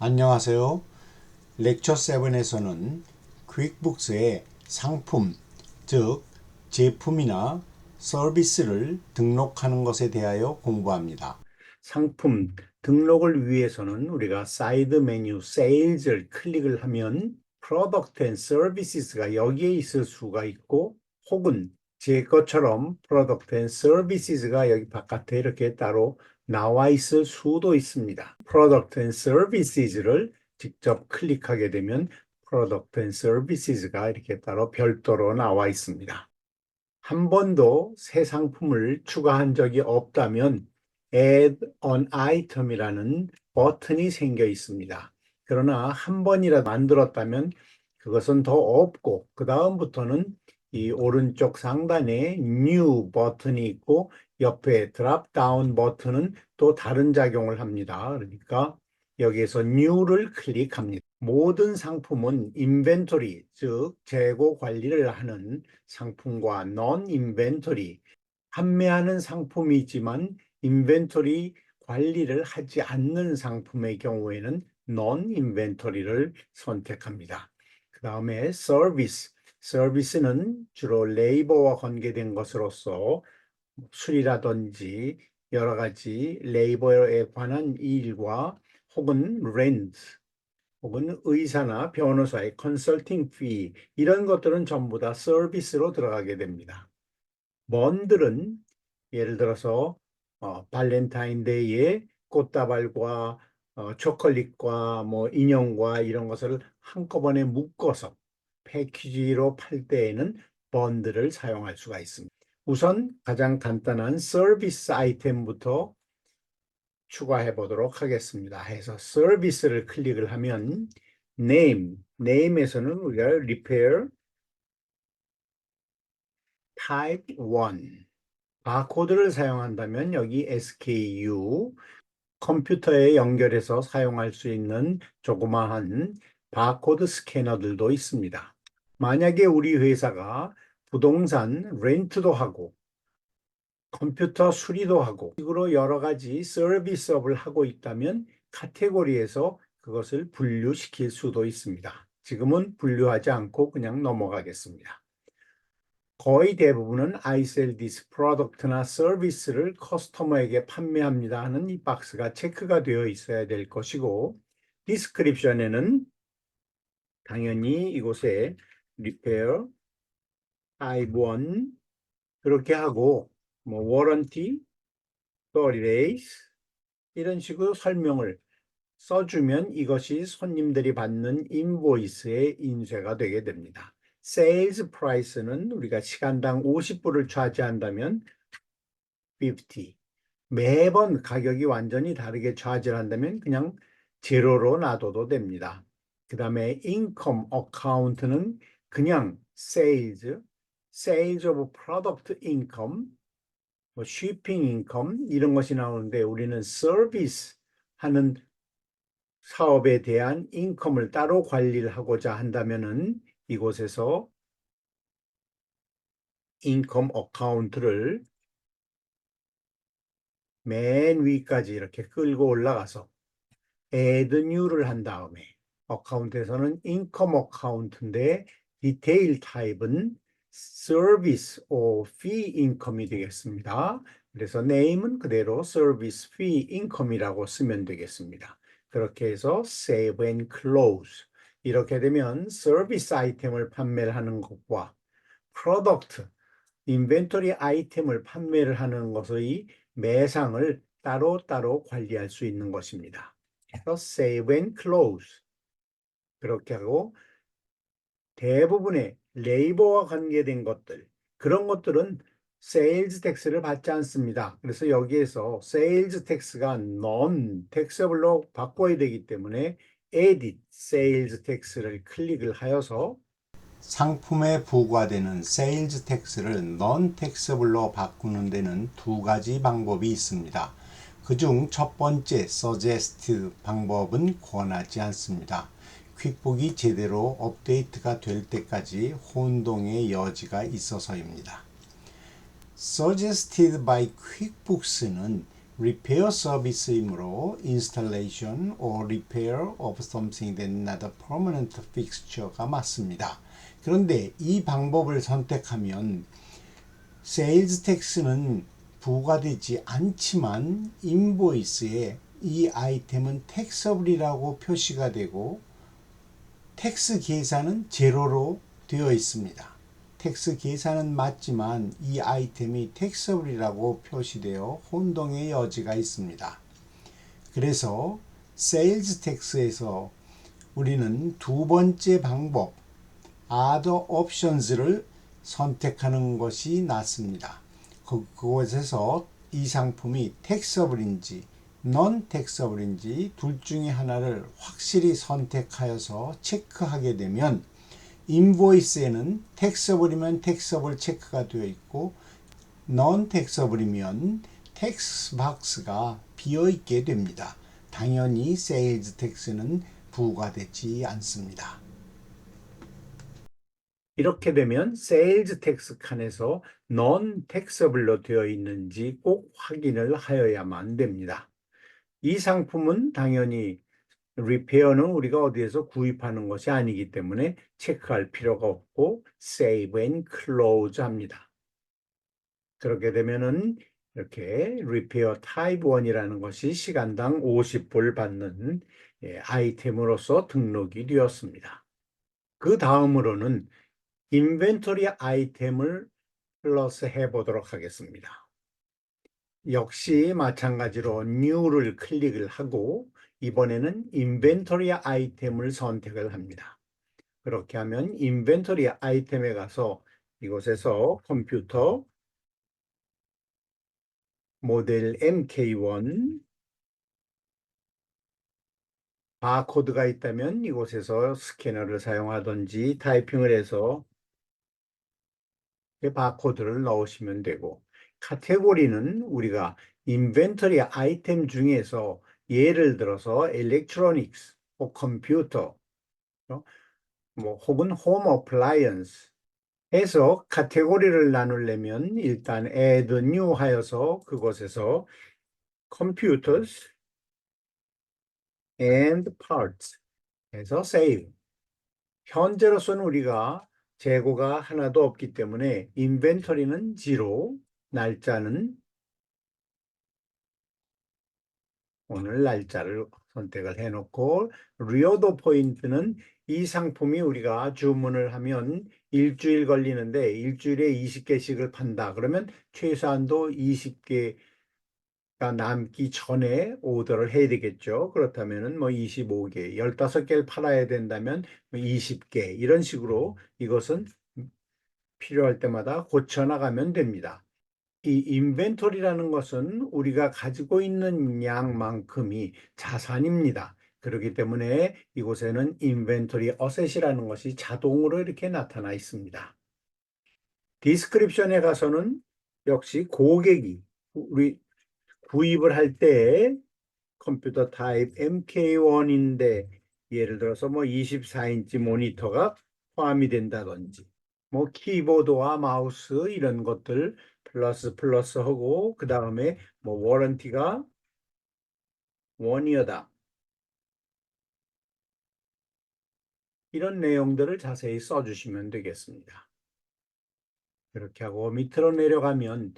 안녕하세요. 렉처 7에서는 퀵북스의 상품, 즉 제품이나 서비스를 등록하는 것에 대하여 공부합니다. 상품 등록을 위해서는 우리가 사이드 메뉴 세일즈를 클릭을 하면 프로덕트 앤 서비스가 여기에 있을 수가 있고 혹은 제 것처럼 프로덕트 앤 서비스가 여기 바깥에 이렇게 따로 나와 있을 수도 있습니다. 프로덕트 앤 서비스를 직접 클릭하게 되면 프로덕트 앤 서비스가 이렇게 따로 별도로 나와 있습니다. 한 번도 새 상품을 추가한 적이 없다면 Add an item이라는 버튼이 생겨 있습니다. 그러나 한 번이라도 만들었다면 그것은 더 없고 그 다음부터는 이 오른쪽 상단에 New 버튼이 있고 옆에 Drop Down 버튼은 또 다른 작용을 합니다. 그러니까 여기에서 New를 클릭합니다. 모든 상품은 인벤토리, 즉 재고 관리를 하는 상품과 non 인벤토리, 판매하는 상품이지만 인벤토리 관리를 하지 않는 상품의 경우에는 non 인벤토리를 선택합니다. 그 다음에 서비스, 서비스는 주로 레이버와 관계된 것으로서 술이라든지 여러 가지 레이버에 관한 일과 혹은 렌트 혹은 의사나 변호사의 컨설팅 피 이런 것들은 전부 다 서비스로 들어가게 됩니다. 먼들은 예를 들어서 어, 발렌타인데이에 꽃다발과 어, 초콜릿과 뭐 인형과 이런 것을 한꺼번에 묶어서 패키지로 팔 때에는 번들을 사용할 수가 있습니다. 우선 가장 간단한 서비스 아이템부터 추가해 보도록 하겠습니다. 해서 서비스를 클릭을 하면 name, name에서는 우리가 repair type 1 바코드를 사용한다면 여기 SKU 컴퓨터에 연결해서 사용할 수 있는 조그마한 바코드 스캐너들도 있습니다. 만약에 우리 회사가 부동산 렌트도 하고 컴퓨터 수리도 하고 식으로 여러 가지 서비스업을 하고 있다면 카테고리에서 그것을 분류시킬 수도 있습니다. 지금은 분류하지 않고 그냥 넘어가겠습니다. 거의 대부분은 I sell this product나 서비스를 커스터머에게 판매합니다 하는 이 박스가 체크가 되어 있어야 될 것이고 디스크립션에는 당연히 이곳에 repair, type 1 그렇게 하고 뭐 warranty, 또 erase 이런 식으로 설명을 써주면 이것이 손님들이 받는 인보이스의 인쇄가 되게 됩니다. 세일즈 프라이스는 우리가 시간당 50불을 차지한다면 50. 매번 가격이 완전히 다르게 차지한다면 그냥 제로로 놔둬도 됩니다. 그 다음에 인컴 어카운트는 그냥 세일즈, 세일즈 오브 프로덕트 인컴, 뭐 쉬핑 인컴 이런 것이 나오는데 우리는 서비스 하는 사업에 대한 인컴을 따로 관리를 하고자 한다면은 이곳에서 인컴 어카운트를 맨 위까지 이렇게 끌고 올라가서 add new를 한 다음에 어카운트에서는 인컴 어카운트인데 디테일 타입은 서비스 or fee income이 되겠습니다. 그래서 name은 그대로 service fee income이라고 쓰면 되겠습니다. 그렇게 해서 save and close 이렇게 되면 서비스 아이템을 판매를 하는 것과 프로덕트, 인벤토리 아이템을 판매를 하는 것의 매상을 따로따로 관리할 수 있는 것입니다. 그래서 save and close 그렇게 하고 대부분의 레이버와 관계된 것들 그런 것들은 세일즈 텍스를 받지 않습니다. 그래서 여기에서 세일즈 텍스가 non 텍스블로 바꿔야 되기 때문에 edit sales tax를 클릭을 하여서 상품에 부과되는 세일즈 텍스를 non taxable로 바꾸는 데는 두 가지 방법이 있습니다. 그중 첫 번째 suggest 방법은 권하지 않습니다. 퀵북이 제대로 업데이트가 될 때까지 혼동의 여지가 있어서입니다. Suggested by QuickBooks는 repair 서비스이므로 installation or repair of something that not a permanent fixture가 맞습니다. 그런데 이 방법을 선택하면 세일즈 텍스는 부과되지 않지만 인보이스에 이 아이템은 텍서블이라고 표시가 되고 텍스 계산은 제로로 되어 있습니다. 텍스 계산은 맞지만 이 아이템이 텍서블이라고 표시되어 혼동의 여지가 있습니다. 그래서 세일즈 텍스에서 우리는 두 번째 방법 other options를 선택하는 것이 낫습니다. 그, 그곳에서 이 상품이 텍서블인지 non 텍서블인지 둘 중에 하나를 확실히 선택하여서 체크하게 되면 인보이스에는 텍서블이면 텍서블 체크가 되어 있고 non 텍서블이면 텍스 박스가 비어 있게 됩니다. 당연히 세일즈 텍스는 부과되지 않습니다. 이렇게 되면 세일즈 텍스 칸에서 non taxable로 되어 있는지 꼭 확인을 하여야만 됩니다. 이 상품은 당연히 리페어는 우리가 어디에서 구입하는 것이 아니기 때문에 체크할 필요가 없고 save and close 합니다. 그렇게 되면은 이렇게 리페어 타입 1이라는 것이 시간당 50불 받는 예, 아이템으로서 등록이 되었습니다. 그 다음으로는 인벤토리 아이템을 플러스 해 보도록 하겠습니다. 역시 마찬가지로 new를 클릭을 하고 이번에는 인벤토리 아이템을 선택을 합니다. 그렇게 하면 인벤토리 아이템에 가서 이곳에서 컴퓨터 모델 MK1 바코드가 있다면 이곳에서 스캐너를 사용하든지 타이핑을 해서 이 바코드를 넣으시면 되고 카테고리는 우리가 인벤토리 아이템 중에서 예를 들어서 엘렉트로닉스 혹 컴퓨터 어? 뭐 혹은 홈 어플라이언스 해서 카테고리를 나누려면 일단 add new 하여서 그곳에서 computers and parts 해서 save 현재로서는 우리가 재고가 하나도 없기 때문에 인벤토리는 0, 날짜는 오늘 날짜를 선택을 해놓고 리오더 포인트는 이 상품이 우리가 주문을 하면 일주일 걸리는데 일주일에 20개씩을 판다. 그러면 최소한도 20개가 남기 전에 오더를 해야 되겠죠. 그렇다면은 뭐 25개, 15개를 팔아야 된다면 뭐 20개 이런 식으로 이것은 필요할 때마다 고쳐 나가면 됩니다. 이 인벤토리라는 것은 우리가 가지고 있는 양만큼이 자산입니다. 그렇기 때문에 이곳에는 인벤토리 어셋이라는 것이 자동으로 이렇게 나타나 있습니다. 디스크립션에 가서는 역시 고객이 우리 구입을 할 때 컴퓨터 타입 MK1인데 예를 들어서 뭐 24인치 모니터가 포함이 된다든지 뭐 키보드와 마우스 이런 것들 플러스 플러스 하고 그 다음에 뭐 워런티가 원이어다 이런 내용들을 자세히 써주시면 되겠습니다. 이렇게 하고 밑으로 내려가면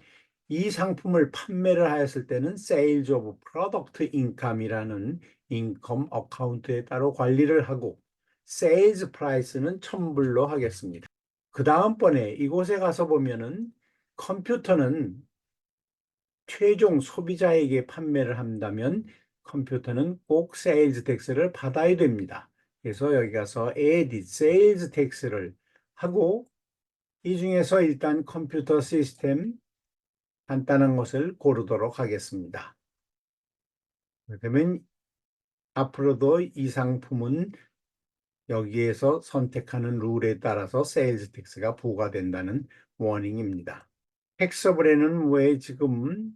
이 상품을 판매를 하였을 때는 Sales of Product Income이라는 인컴 어카운트에 따로 관리를 하고 Sales Price는 1000불로 하겠습니다. 그 다음번에 이곳에 가서 보면은 컴퓨터는 최종 소비자에게 판매를 한다면 컴퓨터는 꼭 세일즈 텍스를 받아야 됩니다. 그래서 여기 가서 edit sales tax를 하고 이 중에서 일단 컴퓨터 시스템 간단한 것을 고르도록 하겠습니다. 그러면 앞으로도 이 상품은 여기에서 선택하는 룰에 따라서 세일즈 텍스가 부과된다는 워닝입니다. 텍서블에는 왜 지금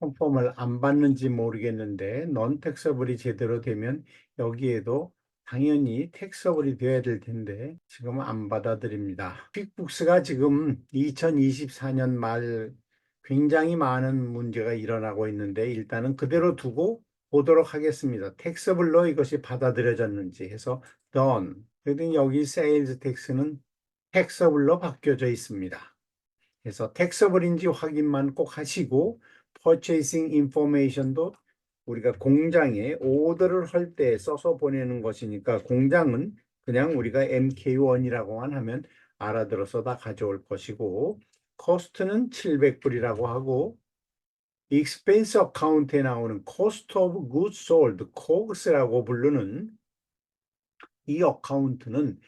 컨펌을 안 받는지 모르겠는데 넌 텍서블이 제대로 되면 여기에도 당연히 텍서블이 되어야 될 텐데 지금 안 받아들입니다. 퀵북스가 지금 2024년 말 굉장히 많은 문제가 일어나고 있는데 일단은 그대로 두고 보도록 하겠습니다. 텍스블로 이것이 받아들여졌는지 해서. 그랬더니 여기 sales tax는 텍스블로 바뀌어져 있습니다. 그래서 텍스블인지 확인만 꼭 하시고 purchasing information도 우리가 공장에 오더를 할 때 써서 보내는 것이니까 공장은 그냥 우리가 MK1이라고만 하면 알아들어서 다 가져올 것이고 코스트는 700불이라고 하고 expense account에 나오는 cost of goods sold, COGS라고 부르는 이 어카운트는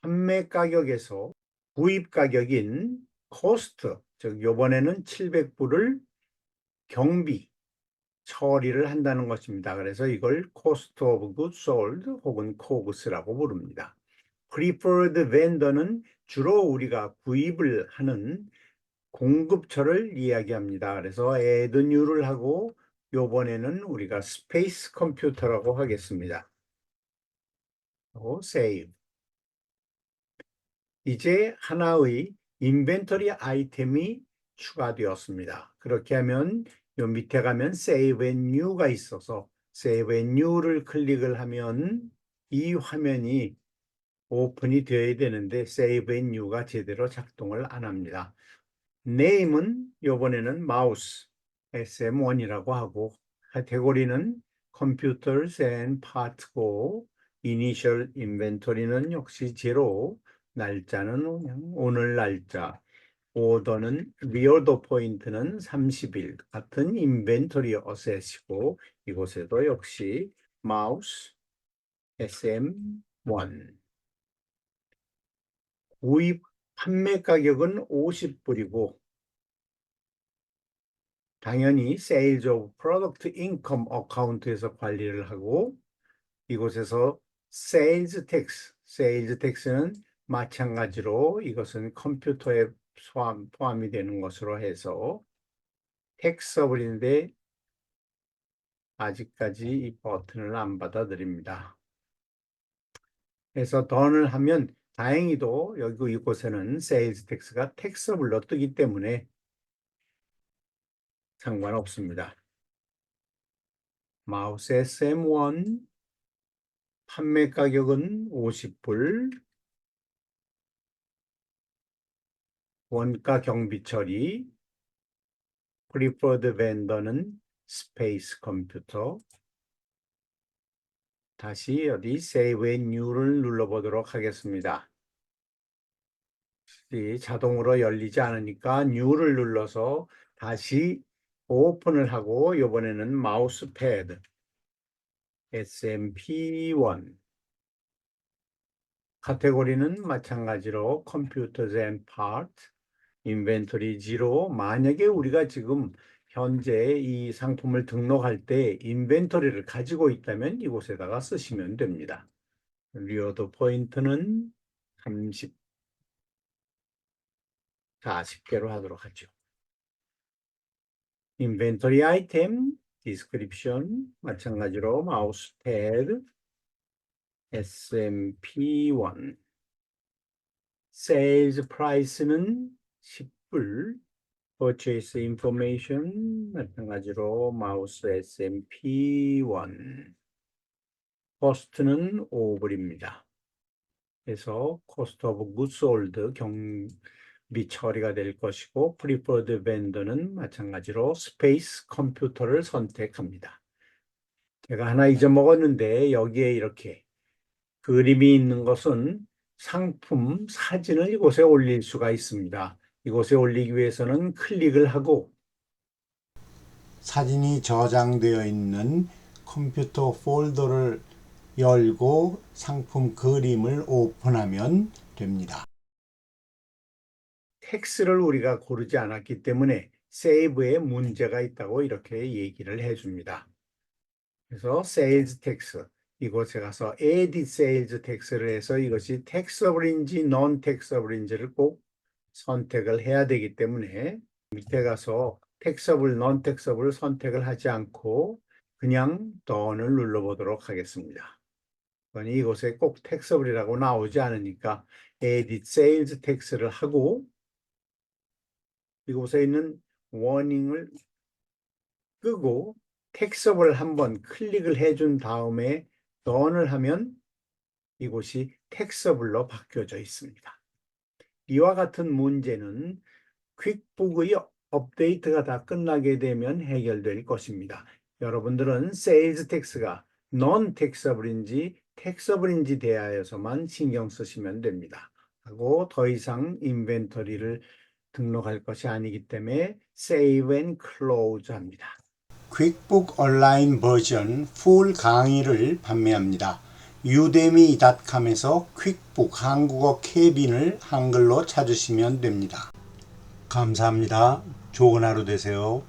판매 가격에서 구입 가격인 cost, 즉 요번에는 700불을 경비 처리를 한다는 것입니다. 그래서 이걸 cost of goods sold 혹은 COGS라고 부릅니다. preferred vendor는 주로 우리가 구입을 하는 공급처를 이야기합니다. 그래서 add new를 하고 요번에는 우리가 space 컴퓨터라고 하겠습니다. 또 save. 이제 하나의 인벤토리 아이템이 추가되었습니다. 그렇게 하면 요 밑에 가면 save and new가 있어서 save and new를 클릭을 하면 이 화면이 오픈이 되어야 되는데 save and new가 제대로 작동을 안 합니다. name은 요번에는 mouse sm1이라고 하고 카테고리는 computers and part고 initial inventory는 역시 제로 날짜는 그냥 오늘 날짜. 오더는 리오더 포인트는 30일. 같은 인벤토리 어셋이고 이곳에도 역시 마우스 SM1 구입 판매 가격은 50불이고 당연히 Sales of Product Income 어카운트에서 관리를 하고 이곳에서 Sales Tax, Sales Tax는 마찬가지로 이것은 컴퓨터에 포함, 포함이 되는 것으로 해서 텍스업인데 아직까지 이 버튼을 안 받아들입니다. 그래서 던을 하면 다행히도 여기 이곳에는 세일즈 텍스가 텍스업을로 뜨기 때문에 상관없습니다. 마우스 SM1 판매 가격은 50불 원가 경비 처리 preferred vendor는 스페이스 컴퓨터 다시 어디 save and new를 눌러보도록 하겠습니다. 이 자동으로 열리지 않으니까 new를 눌러서 다시 오픈을 하고 이번에는 마우스 패드. SMP1 카테고리는 마찬가지로 Computers and Part 인벤토리 지로 만약에 우리가 지금 현재 이 상품을 등록할 때 인벤토리를 가지고 있다면 이곳에다가 쓰시면 됩니다. 리오드 포인트는 30, 40개로 하도록 하죠. 인벤토리 아이템, 디스크립션 마찬가지로 마우스 패드 SMP1 세일즈 프라이스는 10불 purchase information 마찬가지로 마우스 SMP1 코스트는 5불입니다. 그래서 cost of goods sold 경비 처리가 될 것이고 preferred vendor는 마찬가지로 스페이스 컴퓨터를 선택합니다. 제가 하나 잊어먹었는데 여기에 이렇게 그림이 있는 것은 상품 사진을 이곳에 올릴 수가 있습니다. 이곳에 올리기 위해서는 클릭을 하고 사진이 저장되어 있는 컴퓨터 폴더를 열고 상품 그림을 오픈하면 됩니다. 텍스를 우리가 고르지 않았기 때문에 세이브에 문제가 있다고 이렇게 얘기를 해줍니다. 그래서 sales tax 이곳에 가서 edit sales tax를 해서 이것이 taxable인지 non taxable인지를 꼭 선택을 해야 되기 때문에 밑에 가서 taxable, non taxable 선택을 하지 않고 그냥 done을 눌러보도록 하겠습니다. 이곳에 꼭 taxable이라고 나오지 않으니까 edit sales tax를 하고 이곳에 있는 워닝을 끄고 텍스업을 한번 클릭을 해준 다음에 런을 하면 이곳이 텍스업으로 바뀌어져 있습니다. 이와 같은 문제는 퀵북의 업데이트가 다 끝나게 되면 해결될 것입니다. 여러분들은 세일즈 텍스가 non 텍스업인지 텍스업인지 대하여서만 신경 쓰시면 됩니다. 하고 더 이상 인벤토리를 등록할 것이 아니기 때문에 save and close 합니다. 퀵북 온라인 버전 풀 강의를 판매합니다. udemy.com에서 퀵북 한국어 캐빈을 한글로 찾으시면 됩니다. 감사합니다. 좋은 하루 되세요.